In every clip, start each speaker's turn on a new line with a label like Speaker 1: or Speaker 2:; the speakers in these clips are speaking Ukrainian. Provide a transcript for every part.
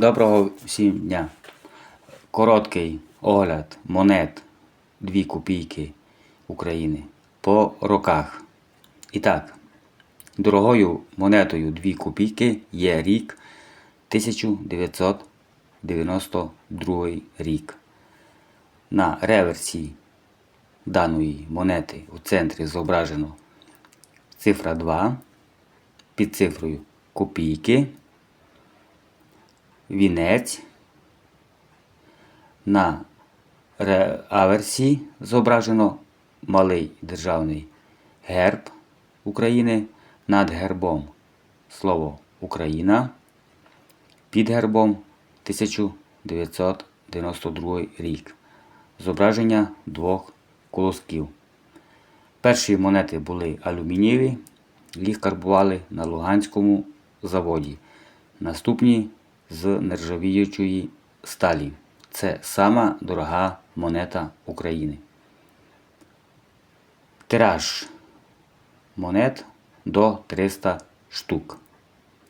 Speaker 1: Доброго всім дня. Короткий огляд монет 2 копійки України по роках. І так, дорогою монетою 2 копійки є рік 1992 рік. На реверсі даної монети у центрі зображено цифра 2 під цифрою копійки вінець. На реаверсі зображено малий державний герб України над гербом слово Україна під гербом 1992 рік. Зображення двох колосків. Перші монети були алюмінієві, їх карбували на Луганському заводі. Наступні з нержавіючої сталі. Це сама дорога монета України. Тираж монет до 300 штук.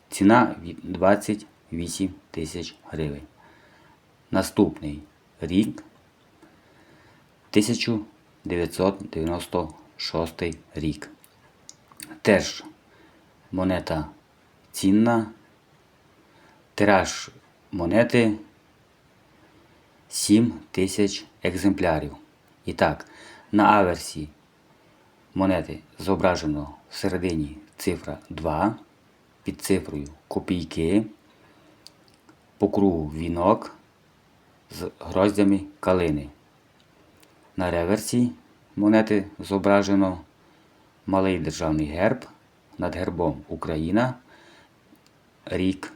Speaker 1: Ціна від 28 тисяч гривень. Наступний рік 1996 рік. Теж монета цінна. Тираж монети 7 тисяч екземплярів. І так, на аверсі монети зображено всередині цифра 2 під цифрою копійки, по кругу вінок з гроздями калини. На реверсі монети зображено малий державний герб над гербом Україна, рік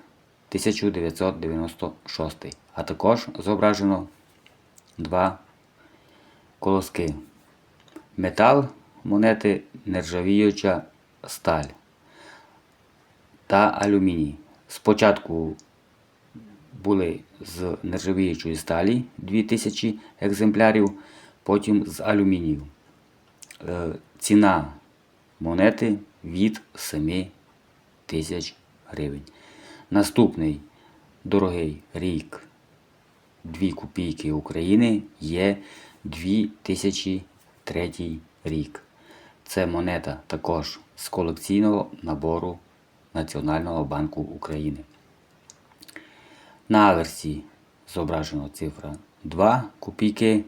Speaker 1: 1996, а також зображено два колоски. Метал монети нержавіюча сталь та алюміній. Спочатку були з нержавіючої сталі 2000 екземплярів, потім з алюмінію. Е, Ціна монети від 7 тисяч гривень. Наступний дорогий рік 2 копійки України є 2003 рік. Це монета також з колекційного набору Національного банку України. На аверсі зображено цифра 2 копійки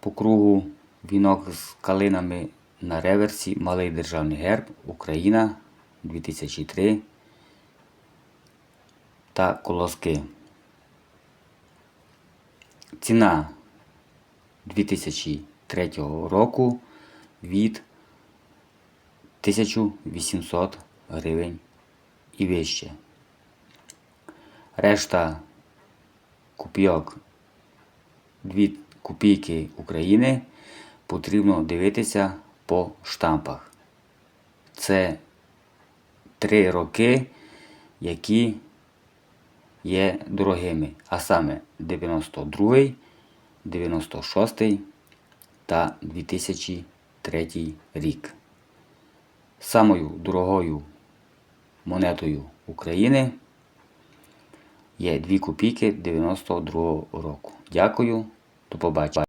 Speaker 1: по кругу вінок з калинами на реверсі малий державний герб Україна 2003 та колоски. Ціна 2003 року від 1800 гривень і вище. Решта копійок 2 копійки України потрібно дивитися по штампах. Це три роки, які є дорогими, а саме 92, 96 та 2003 рік. Самою дорогою монетою України є 2 копійки 92 року. Дякую, до побачення.